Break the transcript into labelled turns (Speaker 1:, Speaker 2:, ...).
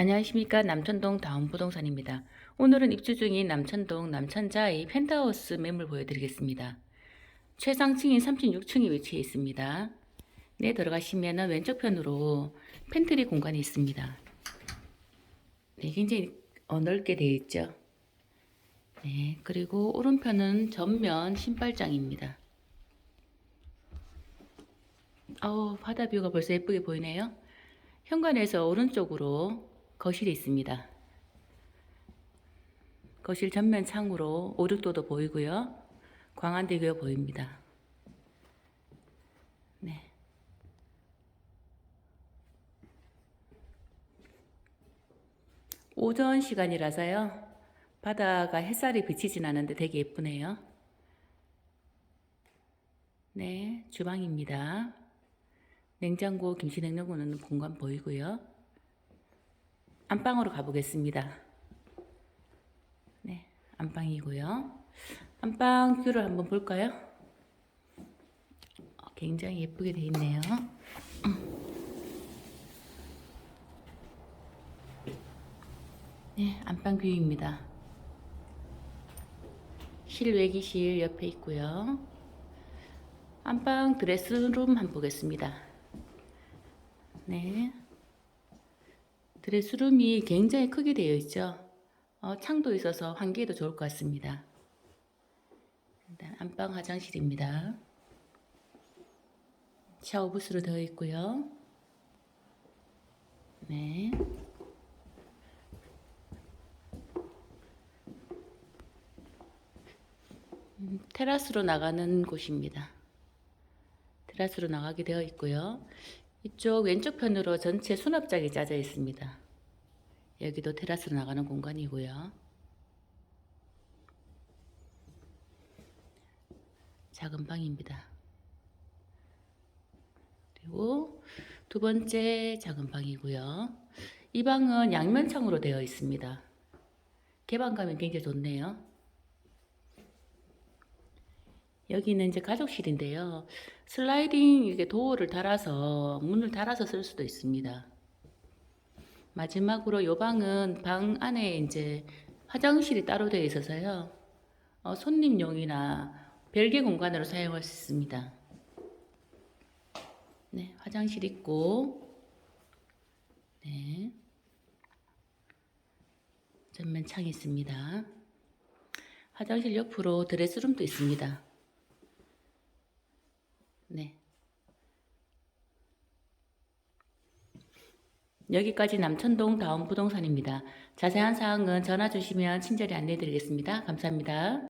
Speaker 1: 안녕하십니까 남천동 다운부동산입니다. 오늘은 입주 중인 남천동 남천자의 펜트하우스 매물 보여드리겠습니다. 최상층인 36층에 위치해 있습니다. 네 들어가시면 왼쪽 편으로 팬트리 공간이 있습니다. 네 굉장히 어, 넓게 되어 있죠. 네 그리고 오른편은 전면 신발장입니다. 아우 바다 뷰가 벌써 예쁘게 보이네요. 현관에서 오른쪽으로 거실이 있습니다. 거실 전면 창으로 오륙도도 보이고요. 광안대교가 보입니다. 네. 오전 시간이라서요. 바다가 햇살이 비치진 않은데 되게 예쁘네요. 네, 주방입니다. 냉장고, 김치 냉장고 넣는 공간 보이고요. 안방으로 가보겠습니다. 네, 안방이고요. 안방 뷰를 한번 볼까요? 어, 굉장히 예쁘게 되어 있네요. 네, 안방 뷰입니다. 실외기실 옆에 있고요. 안방 드레스룸 한번 보겠습니다. 네. 드레스룸이 굉장히 크게 되어 있죠. 어, 창도 있어서 환기에도 좋을 것 같습니다. 일단 안방 화장실입니다. 샤워 부스로 되어 있고요. 네. 음, 테라스로 나가는 곳입니다. 테라스로 나가게 되어 있고요. 이쪽 왼쪽 편으로 전체 수납장이 짜져 있습니다. 여기도 테라스로 나가는 공간이고요. 작은 방입니다. 그리고 두 번째 작은 방이고요. 이 방은 양면창으로 되어 있습니다. 개방감이 굉장히 좋네요. 여기는 이제 가족실인데요. 슬라이딩 이게 도어를 달아서 문을 달아서 쓸 수도 있습니다. 마지막으로 요 방은 방 안에 이제 화장실이 따로 되어 있어서요. 어, 손님용이나 별개 공간으로 사용할 수 있습니다. 네, 화장실 있고, 네, 전면 창이 있습니다. 화장실 옆으로 드레스룸도 있습니다. 네. 여기까지 남천동 다운 부동산입니다. 자세한 사항은 전화 주시면 친절히 안내해 드리겠습니다. 감사합니다.